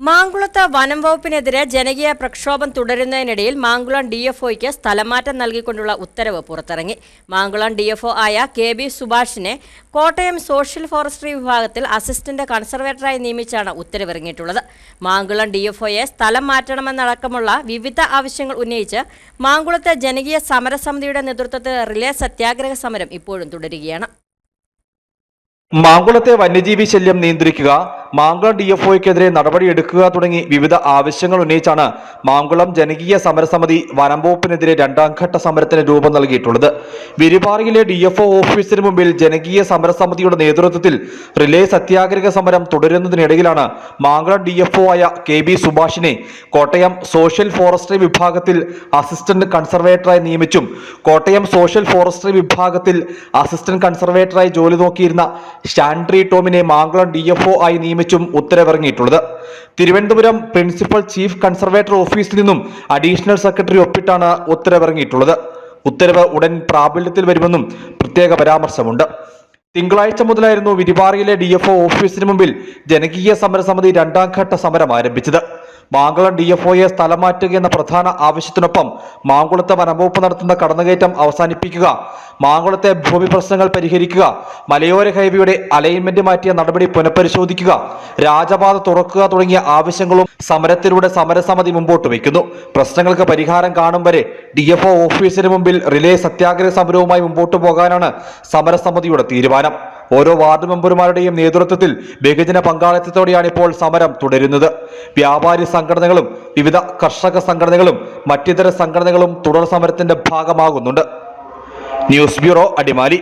മാങ്കുളത്ത് വനം വകുപ്പിനെതിരെ ജനകീയ പ്രക്ഷോഭം തുടരുന്നതിനിടയിൽ മാങ്കുളം ഡി എഫ് ഒയ്ക്ക് സ്ഥലമാറ്റം നൽകിക്കൊണ്ടുള്ള ഉത്തരവ് പുറത്തിറങ്ങി. മാങ്കുളം ഡി എഫ് ഒ ആയ കെ ബി സുഭാഷിനെ കോട്ടയം സോഷ്യൽ ഫോറസ്ട്രി വിഭാഗത്തിൽ അസിസ്റ്റന്റ് കൺസർവേറ്ററായി നിയമിച്ചാണ് ഉത്തരവിറങ്ങിയിട്ടുള്ളത്. മാങ്കുളം ഡി എഫ് ഒയെ സ്ഥലം മാറ്റണമെന്നടക്കമുള്ള വിവിധ ആവശ്യങ്ങൾ ഉന്നയിച്ച് മാങ്കുളത്തെ ജനകീയ സമരസമിതിയുടെ നേതൃത്വത്തിൽ റിലേ സത്യാഗ്രഹ സമരം ഇപ്പോഴും തുടരുകയാണ്. മാങ്കുളത്തെ വന്യജീവി ശല്യം നിയന്ത്രിക്കുക മാങ്കുളം ഡി എഫ് ഒക്കെതിരെ നടപടിയെടുക്കുക തുടങ്ങി വിവിധ ആവശ്യങ്ങൾ ഉന്നയിച്ചാണ് മാങ്കുളം ജനകീയ സമരസമിതി വനംവകുപ്പിനെതിരെ ഘട്ട സമരത്തിന് രൂപം നൽകിയിട്ടുള്ളത്. വിരിപാറിയിലെ ഡി എഫ് ഒ ഓഫീസിന് മുമ്പിൽ ജനകീയ സമരസമിതിയുടെ നേതൃത്വത്തിൽ റിലേ സത്യാഗ്രഹ സമരം തുടരുന്നതിനിടയിലാണ് മാങ്കുളം ഡി എഫ് ഒ ആയ കെ ബി സുഭാഷിനെ കോട്ടയം സോഷ്യൽ ഫോറസ്ട്രി വിഭാഗത്തിൽ അസിസ്റ്റന്റ് കൺസർവേറ്ററായി നിയമിച്ചും കോട്ടയം സോഷ്യൽ ഫോറസ്ട്രി വിഭാഗത്തിൽ അസിസ്റ്റന്റ് കൺസർവേറ്ററായി ജോലി നോക്കിയിരുന്ന ഷാൻഡ്രി ടോമിനെ മാങ്കുളം ഡി എഫ് ഒ ആയി നിയമിച്ചും ഉത്തരവിറങ്ങിയിട്ടുള്ളത്. തിരുവനന്തപുരം പ്രിൻസിപ്പൽ ചീഫ് കൺസർവേറ്റർ ഓഫീസിൽ നിന്നും അഡീഷണൽ സെക്രട്ടറി ഒപ്പിട്ടാണ് ഉത്തരവിറങ്ങിയിട്ടുള്ളത്. ഉത്തരവ് ഉടൻ പ്രാബല്യത്തിൽ വരുമെന്നും പ്രത്യേക പരാമർശമുണ്ട്. തിങ്കളാഴ്ച മുതലായിരുന്നു വിരിപാറയിലെ ഡി ഓഫീസിന് മുമ്പിൽ ജനകീയ സമരസമിതി രണ്ടാം ഘട്ട സമരം ആരംഭിച്ചത്. മാങ്കുളം ഡി എഫ് ഒയെ സ്ഥലം മാറ്റുക എന്ന പ്രധാന ആവശ്യത്തിനൊപ്പം മാങ്കുളത്തെ വനംവകുപ്പ് നടത്തുന്ന കടന്നുകയറ്റം അവസാനിപ്പിക്കുക മാങ്കുളത്തെ ഭൂമി പ്രശ്നങ്ങൾ പരിഹരിക്കുക മലയോര ഹൈവേയുടെ അലൈൻമെന്റ് മാറ്റിയ നടപടി പുനഃപരിശോധിക്കുക രാജപാത തുറക്കുക തുടങ്ങിയ ആവശ്യങ്ങളും സമരത്തിലൂടെ സമരസമിതി മുമ്പോട്ട് വയ്ക്കുന്നു. പ്രശ്നങ്ങൾക്ക് പരിഹാരം കാണും വരെ ഡി എഫ് ഒ ഓഫീസിന് മുമ്പിൽ റിലേ സത്യാഗ്രഹ സമരവുമായി മുമ്പോട്ട് പോകാനാണ് സമരസമിതിയുടെ തീരുമാനം. ഓരോ വാർഡ് മെമ്പർമാരുടെയും നേതൃത്വത്തിൽ ബഹുജന പങ്കാളിത്തത്തോടെയാണ് ഇപ്പോൾ സമരം തുടരുന്നത്. വ്യാപാരി സംഘടനകളും വിവിധ കർഷക സംഘടനകളും മറ്റിതര സംഘടനകളും തുടർ സമരത്തിന്റെ ഭാഗമാകുന്നുണ്ട്. News bureau Adimali.